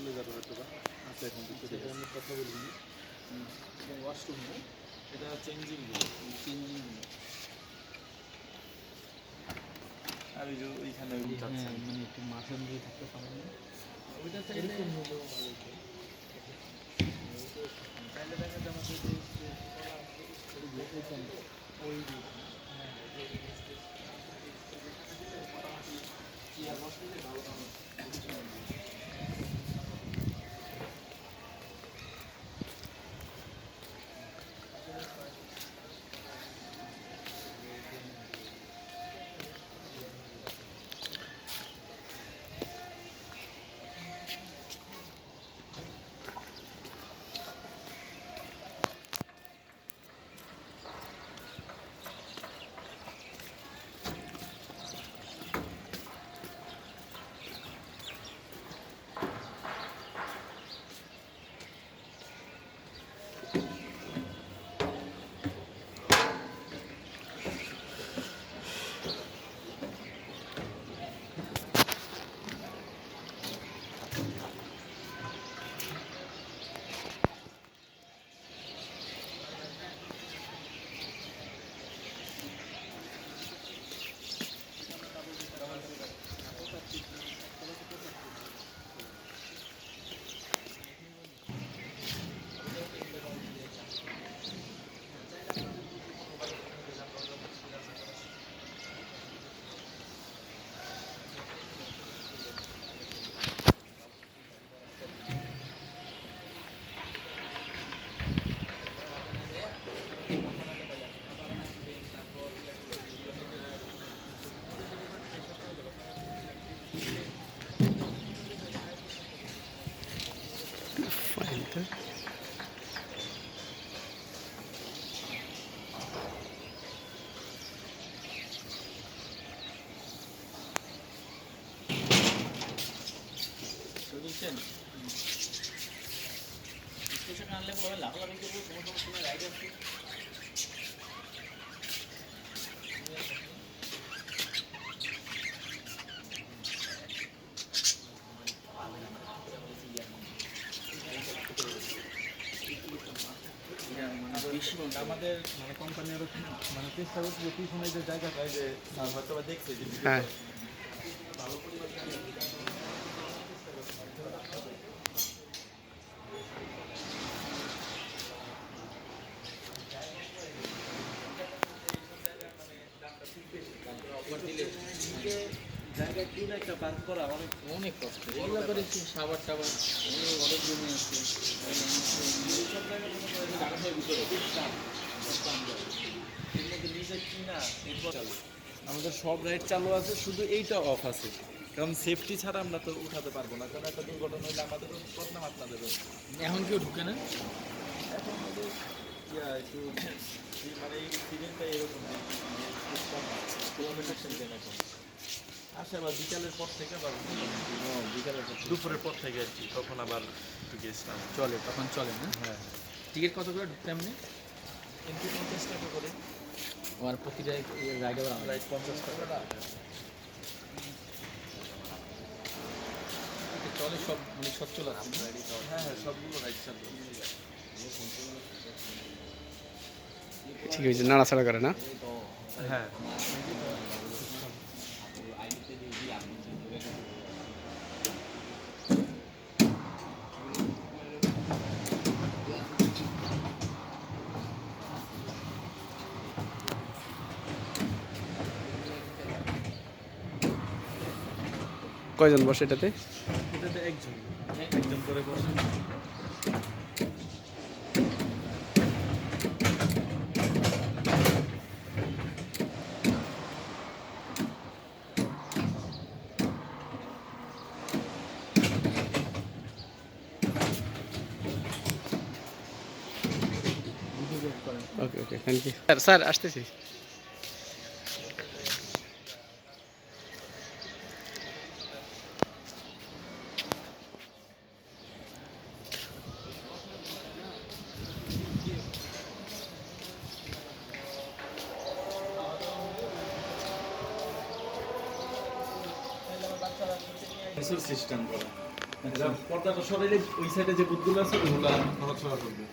চলে যাবে হয়তো বা আচ্ছা এখন সেটা আমি কথা বলিনি ওয়াশরুম এটা চেঞ্জিং চেঞ্জিং আর ওই যে ওইখানে হ্যাঁ মানে একটু মাঝখান দিয়ে থাকতে পারেন না ওইটা এরকম হলেও ভালো। চাইলে দেখা যায় আমাদের ওই যে ওইখানে, ওই যে, চেয়ার বসাইলে ভালো হবে। বুঝছেন? স্টেশনে আনলে পরে লাফালাফি করব, কোনো সমস্যা নেই, রাইড আছে। বেশি মনে হয়। আমাদের মানে কোম্পানি মানে চেষ্টা করছে যে পিছনে যে জায়গাটা যে হয়তো বা দেখছে যে হ্যাঁ একটা করা অনেক অনেক কষ্ট এগুলো করে সাবার টাবার অনেক জমি আছে আমাদের সব রাইড চালু আছে শুধু এইটা অফ আছে কারণ সেফটি ছাড়া আমরা তো উঠাতে পারব না কারণ একটা দুর্ঘটনা হলে আমাদেরও বদনাম আপনাদেরও এখন কেউ ঢুকে না এখন আমাদের ইয়া একটু মানে এই সিজনটা এরকম কিলোমিটার সেন্টেন এখন আসে আবার বিকালের পর থেকে আবার বিকালের পর দুপুরের পর থেকে আর কি তখন আবার গেছিলাম। চলে তখন চলে না? হ্যাঁ। টিকিট কত করে ঢুকতে এমনি কিন্তু পঞ্চাশ টাকা করে। আমার প্রতিটা রাইড আবার আলাদা রাইড পঞ্চাশ টাকা। চলে সব মানে সচ্ছল আছে। হ্যাঁ হ্যাঁ সবগুলো রাইড চালু ঠিক আছে নাড়াচাড়া করে না? হ্যাঁ। কয়জন বসে এটাতে? এটাতে একজন। একজন করে বসে। Okay okay thank you sir sir আসতেছি। সিস্টেম করা। এটা পর্দাটা সরাইলে ওই সাইডে যে বুথগুলো আছে ওগুলা নড়াচড়া করবে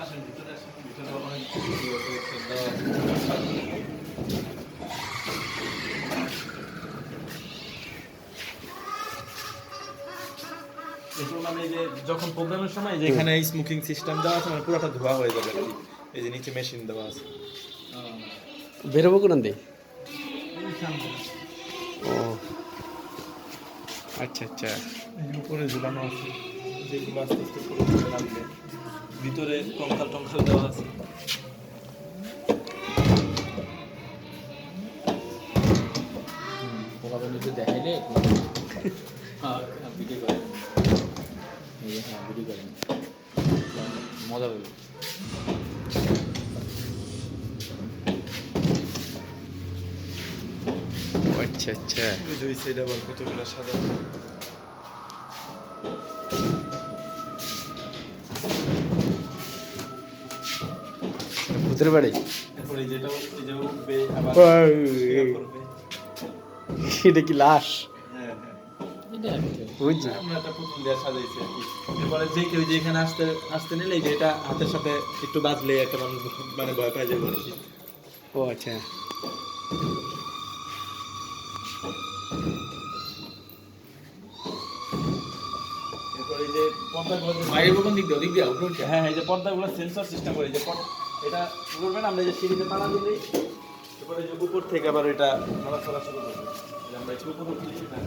আসেন ভিতরে আসেন ভিতরে অনেক কিছু আছে, একটা দেওয়া আছে। এগুলো মানে যে যখন প্রোগ্রামের সময় যে এখানে স্মোকিং সিস্টেম দেওয়া আছে মানে পুরোটা ধোয়া হয়ে যাবে এই যে নিচে মেশিন দেওয়া আছে। বেরোবো কোন দিয়ে ও। আচ্ছা আচ্ছা। উপরে ঝুলানো আছে। যেগুলো আস্তে আস্তে ভিতরে কঙ্কাল টঙ্কাল দেওয়া আছে। আচ্ছা। ওই যে আবার কতগুলো সাদা ভূতের বাড়ি? যে। এটা কি লাশ? হ্যাঁ হ্যাঁ। যে কেউ যে এখানে আসতে আসতে নিলে যে এটা হাতের সাথে একটু বাজলে একটা মানুষ মানে ভয় পায় যাবে ও আচ্ছা। মায়ের কোন দিক দিয়ে হ্যাঁ এই যে পর্দাগুলো সেন্সর সিস্টেম করে যে এটা আমরা যে সিঁড়িতে তালা দিলেই এরপরে যে উপর থেকে আবার এটা নড়াচড়া আমরা একটু উপরে উঠলি না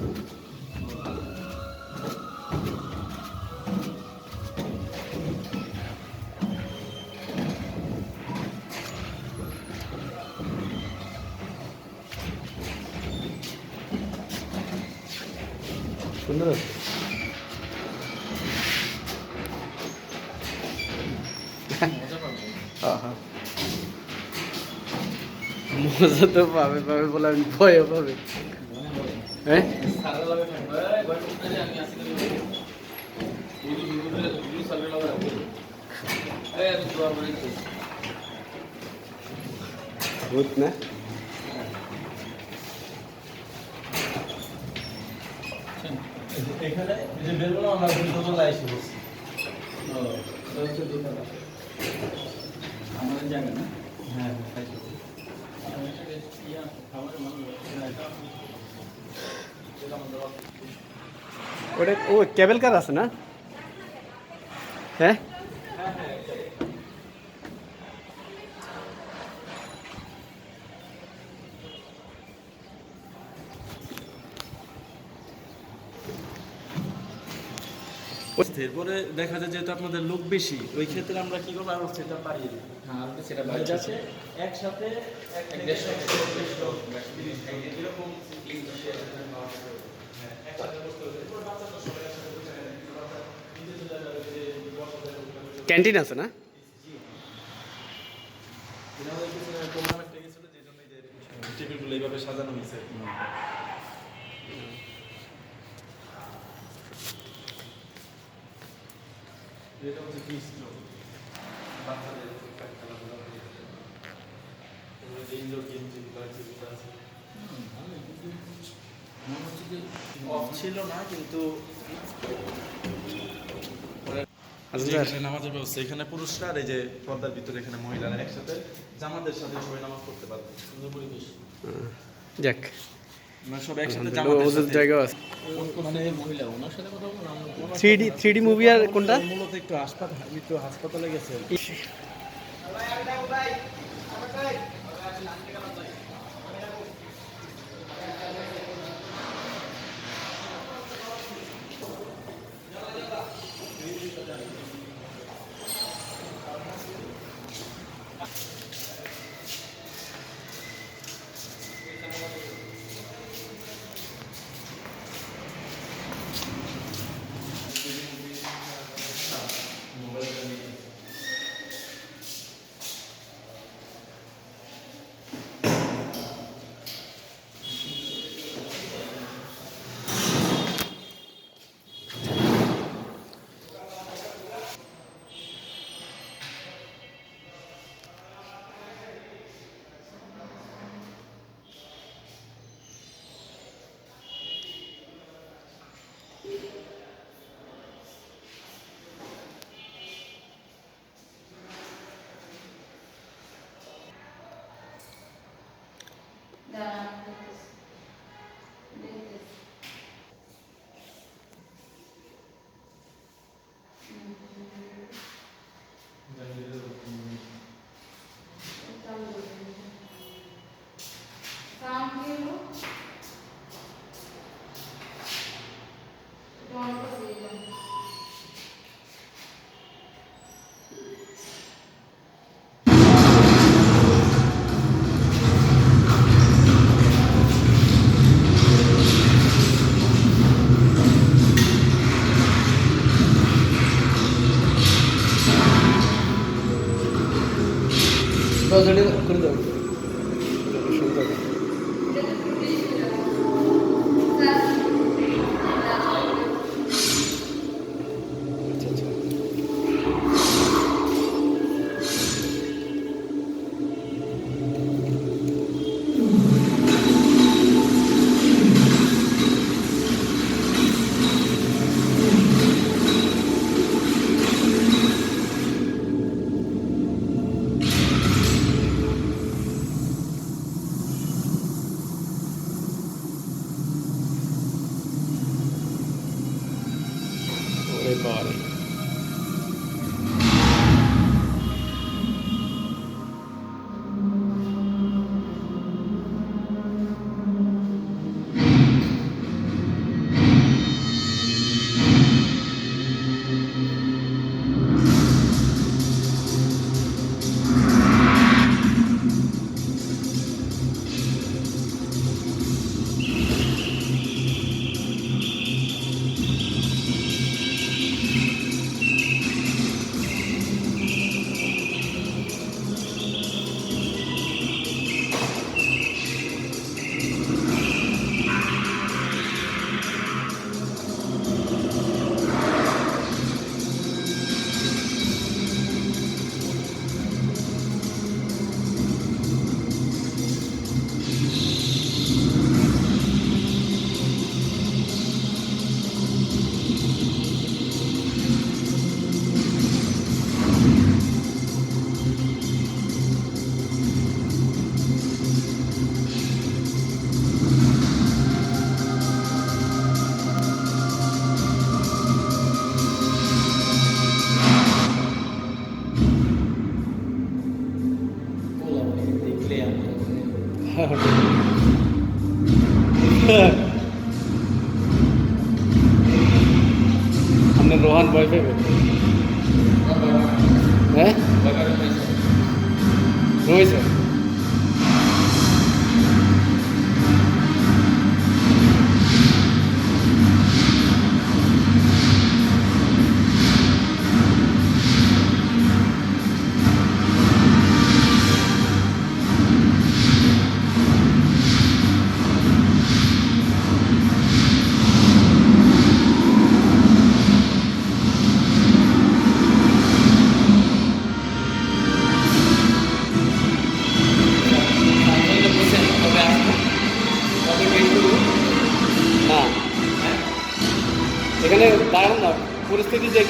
সুন্দর আছে মজা পাবে আহা। মজা তো পাবে পাবে বলে আমি ভয়ও পাবে। হ্যাঁ? না? ভূত এখানে যে বের আমরা দুটো এসে বসছি আমাদের জায়গা না? হ্যাঁ হ্যাঁ। ওটা ও কেবল কার আছে না হ্যাঁ এরপরে দেখা যায় যেহেতু আপনাদের লোক বেশি ওই ক্ষেত্রে আমরা কি করব? আরও সেটা বাড়িয়ে দিই। হ্যাঁ সেটা মানে বাড়ি একসাথে এক দেড়শো। দেড়শো, এরকম হ্যাঁ। ক্যান্টিন আছে না? টেবিলগুলো এইভাবে সাজানো হয়েছে। এটা হচ্ছে কি স্ট্রোক বাচ্চাদের খেলাধুলা করে। তারপরে যে indoor game যেগুলো আছে। মনে হচ্ছে যে ছিল না কিন্তু এখানে নামাজের ব্যবস্থা এখানে পুরুষরা আর এই যে পর্দার ভিতরে এখানে মহিলারা একসাথে জামাতের সাথে সবাই নামাজ পড়তে পারবে সুন্দর পরিবেশ যাক মানে মানে মুভি আর কোনটা? একটু হাসপাতালে গেছে।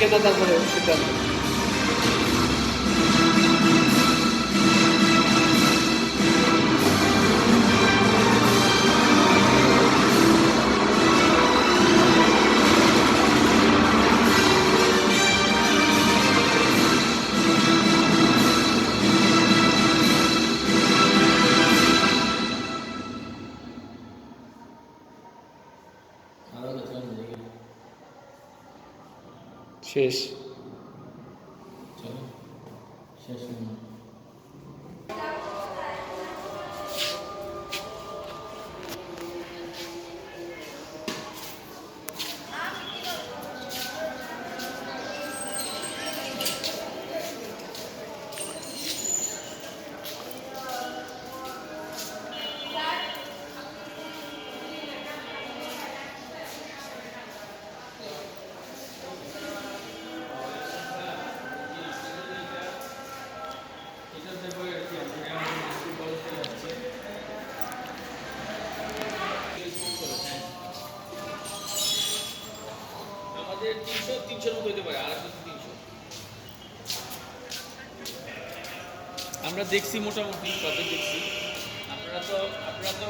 anécdotas শেষ চলো আমরা দেখছি মোটামুটি কত দেখছি। আপনারা তো আপনারা তো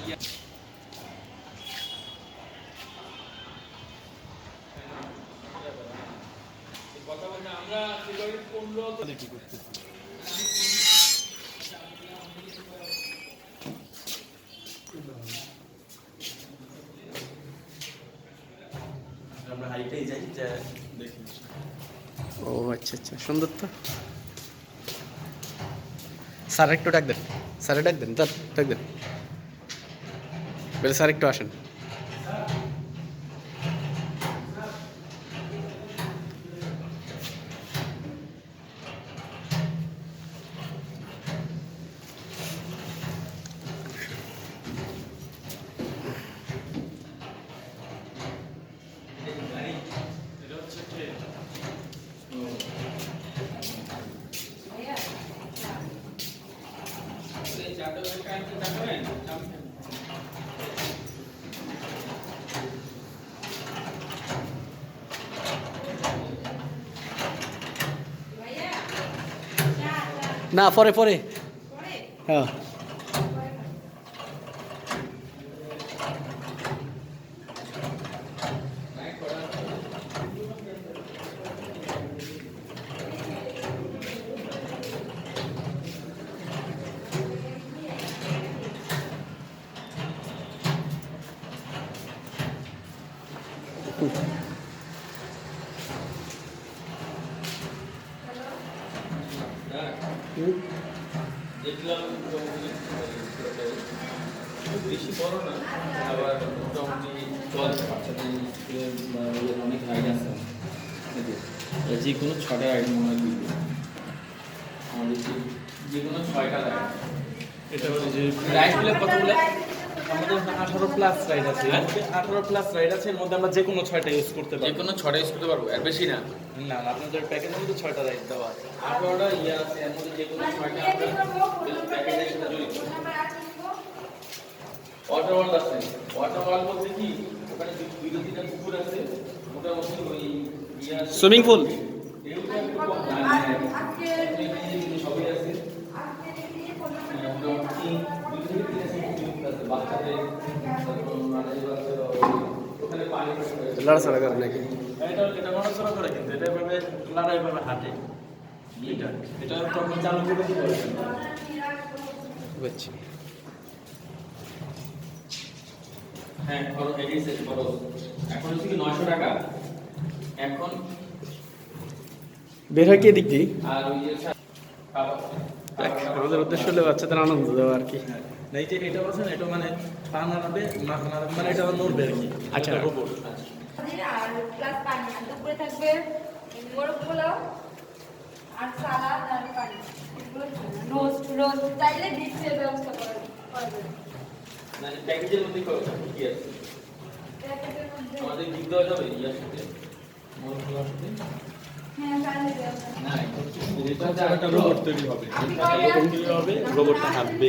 ইয়া। কথা বলতে আমরা ফেব্রুয়ারি পনেরো কি করতে আমরা হাইটাই যাই যা ও আচ্ছা আচ্ছা। সুন্দর তো। স্যার একটু ডাক দেন। স্যারে ডাক দেন স্যার ডাক দেন। বলে স্যার একটু আসেন। না পরে পরে। হ্যাঁ। বেশি না আবার মোটামুটি অনেক আছে। যে কোনো ছটা আইটেম মনে হয় আমাদের যে- কোনো ছয়টা রাইড এটা হচ্ছে কতগুলো আমাদের আঠারো প্লাস রাইড আছে। এর আঠারো প্লাস রাইড আছে এর মধ্যে আমরা যে কোনো ছয়টা ইউজ করতে যে কোনো ছটা ইউজ করতে পারব আর বেশি না। না আপনাদের প্যাকেজের মধ্যে ছয়টা রাইড দেওয়া আছে। আঠারোটা ইয়ে আছে এর মধ্যে যে কোনো ছয়টা আমরা প্যাকেজের সাথে জড়িত ওয়াটার ওয়ার্ল্ড আছে। ওয়াটার ওয়ার্ল্ড বলতে কি? ওখানে দুই তিনটা পুকুর আছে। মোটামুটি ওই ইয়ে সুইমিং পুল ঢেউটা একটু কম না, না, এখানে সবই আছে হ্যাঁ, মোটামুটি দুই থেকে তিন আছে swimming pool আছে, বাচ্চাদের তারপর মাঝারি বাচ্চারা ওই- ওখানে পানি থাকে। লড়াচড়া করে নাকি এটা এটা নড়াচড়া করে কিন্তু এটা এভাবে লড়াই ভাবে হাঁটে এটা এটা তখন চালু করে দিতে বুঝছি হ্যাঁ খরচ এটাই শেষ খরচ এখন হচ্ছে কি নয়শো টাকা এখন বের হয় কে দিক দিয়ে? আর ওই যে আমাদের উদ্দেশ্য হলো বাচ্চাদের আনন্দ দেওয়া আর কি। না এই যে এটা এটা মানে পা নাড়াবে মানে এটা নড়বে আর কি। আচ্ছা। রোবট আর প্লাস পানি দুপুরে থাকবে মোরগ পোলাও আর সালাদ আর পানি। রোস্ট রোস্ট চাইলে ব্যবস্থা করা যাবে প্যাকেজের মধ্যে কি আছে আমাদের গিফট দেওয়া যাবে ইয়ার সাথে মরগুলোর সাথে? হ্যাঁ রোবটটা হাঁটবে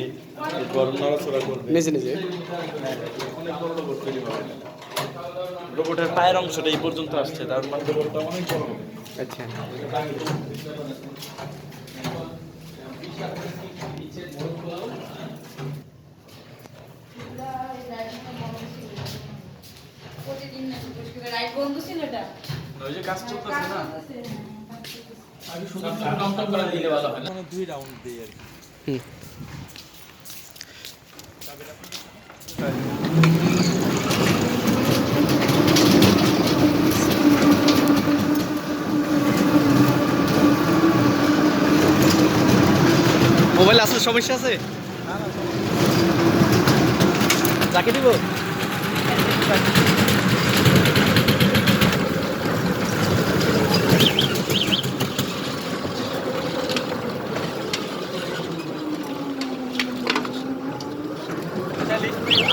এরপর নড়াচড়া করবে নিজে নিজে। অনেক বড় রোবট তৈরি হবে রোবটের পায়ের অংশটা এই পর্যন্ত আসছে তার মানে রোবটটা অনেক বড়। আচ্ছা। প্রতিদিন রাইট বন্ধ ছিল এটা? ওই যে কাজ চলতেছে না? আগে শুধু কাউন্টার করে দিলে ভালো হয় না। দুই রাউন্ড দিই আর কি। মোবাইল আসলে সমস্যা আছে? রাখে দিব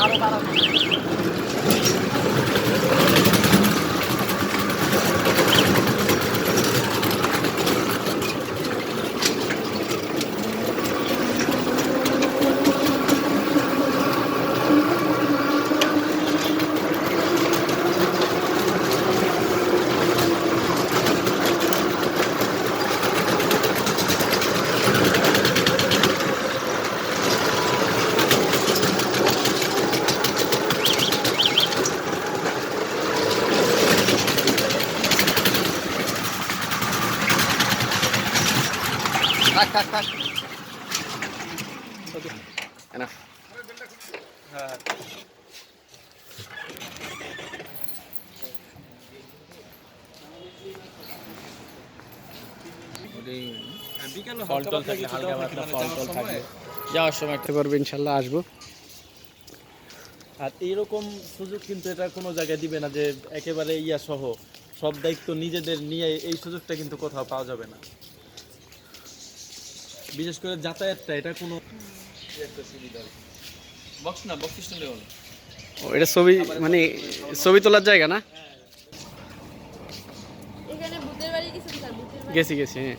আরও বাড়াবো থাক থাক থাক ওকে এনাফ বিকালে ফল টল থাকলে হালকা পাতলা ফল টল থাকলে। যাওয়ার সময় করতে পারবে ইনশাল্লাহ আসব। আর এইরকম সুযোগ কিন্তু এটা কোনো জায়গায় দিবে না যে একেবারে ইয়া সহ সব দায়িত্ব নিজেদের নিয়ে এই সুযোগটা কিন্তু কোথাও পাওয়া যাবে না। বিশেষ করে যাতায়াতটা এটা কোনো বক্স না বক্স ও এটা ছবি মানে ছবি তোলার জায়গা না? গেছি গেছি হ্যাঁ।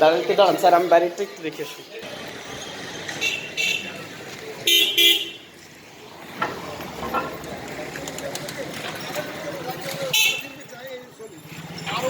দাঁড়ান একটু দাঁড়ান স্যার আমি বাইরে একটু দেখে আসি। আরও